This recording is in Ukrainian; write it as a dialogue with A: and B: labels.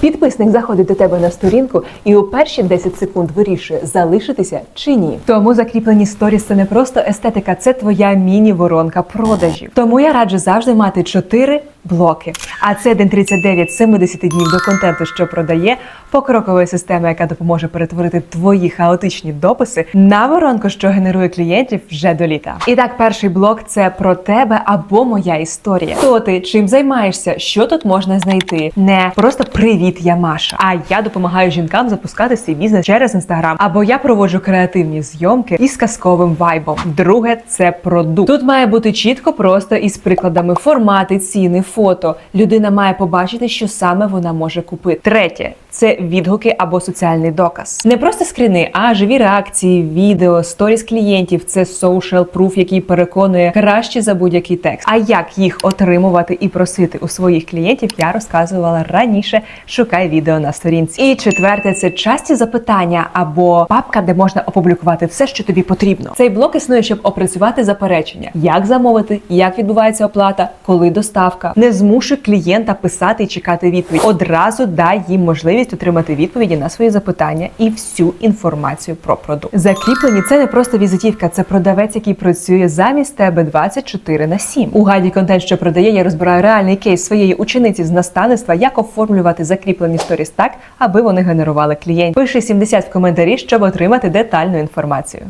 A: Підписник заходить до тебе на сторінку і у перші 10 секунд вирішує, залишитися чи ні. Тому закріплені сторіс це не просто естетика, це твоя міні-воронка продажів. Тому я раджу завжди мати 4 блоки. А це день 39 70 днів до контенту, що продає, покрокова система, яка допоможе перетворити твої хаотичні дописи на воронку, що генерує клієнтів вже до літа. І так, перший блок це про тебе або моя історія. Хто ти, чим займаєшся, що тут можна знайти? Не просто привіт, я Маша. А я допомагаю жінкам запускати свій бізнес через інстаграм. Або я проводжу креативні зйомки із казковим вайбом. Друге це продукт. Тут має бути чітко, просто із прикладами формати, ціни, фото. Людина має побачити, що саме вона може купити. Третє це відгуки або соціальний доказ. Не просто скріни, а живі реакції, відео, сторіс клієнтів. Це social proof, який переконує краще за будь-який текст. А як їх отримувати і просити у своїх клієнтів, я розказувала раніше. Шукай відео на сторінці. І четверте це часті запитання або папка, де можна опублікувати все, що тобі потрібно. Цей блок існує, щоб опрацювати заперечення, як замовити, як відбувається оплата, коли доставка. Не змушуй клієнта писати і чекати відповідь. Одразу дай їм можливість отримати відповіді на свої запитання і всю інформацію про продукт. Закріплені це не просто візитівка, це продавець, який працює замість тебе 24 на 7. У гайді контент, що продає, я розбираю реальний кейс своєї учениці з наставництва, як оформлювати закріплені сторіс так, аби вони генерували клієнтів. Пиши 70 в коментарі, щоб отримати детальну інформацію.